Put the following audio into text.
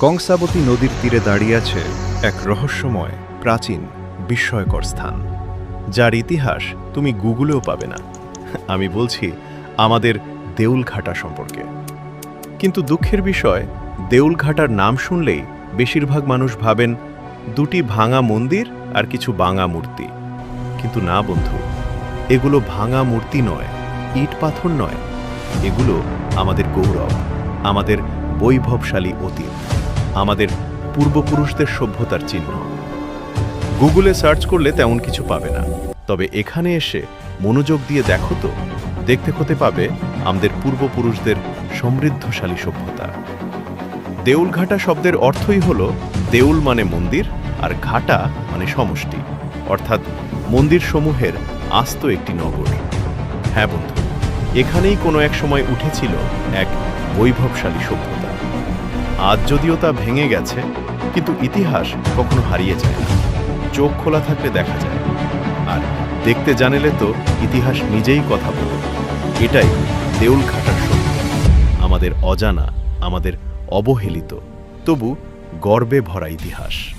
কংসাবতী নদীর তীরে দাঁড়িয়ে আছে এক রহস্যময়, প্রাচীন, বিস্ময়কর স্থান। যার ইতিহাস তুমি গুগলেও পাবে না। আমি বলছি, আমাদের দেউলঘাটা সম্পর্কে। কিন্তু দুঃখের বিষয়, দেউলঘাটার নাম শুনলেই বেশিরভাগ মানুষ ভাবেন, দুটি ভাঙা মন্দির আর কিছু বাঙা মূর্তি। কিন্তু না বন্ধু, এগুলো ভাঙা মূর্তি নয়, ইট পাথর নয়। এগুলো আমাদের গৌরব, আমাদের বৈভবশালী অতীত। আমাদের পূর্বপুরুষদের সভ্যতার চিহ্ন। গুগলে সার্চ করলে তেমন কিছু পাবে না। তবে এখানে এসে মনোযোগ দিয়ে দেখো তো, দেখতে হতে পাবে আমাদের পূর্বপুরুষদের সমৃদ্ধশালী সভ্যতা। দেউলঘাটা শব্দের অর্থই হল দেউল মানে মন্দির আর ঘাটা মানে সমষ্টি, অর্থাৎ মন্দির সমূহের আস্ত একটি নগর। হ্যাঁ বন্ধু, এখানেই কোনো এক সময় উঠেছিল এক বৈভবশালী সভ্যতা। আজ যদিও তা ভেঙে গেছে, কিন্তু ইতিহাস কখনো হারিয়ে যায় না। চোখ খোলা থাকলে দেখা যায়। আর দেখতে জানেলে তো ইতিহাস নিজেই কথা বলে। এটাই দেউল খাটার সত্য। আমাদের অজানা, আমাদের অবহেলিত, তবু গর্বে ভরা ইতিহাস।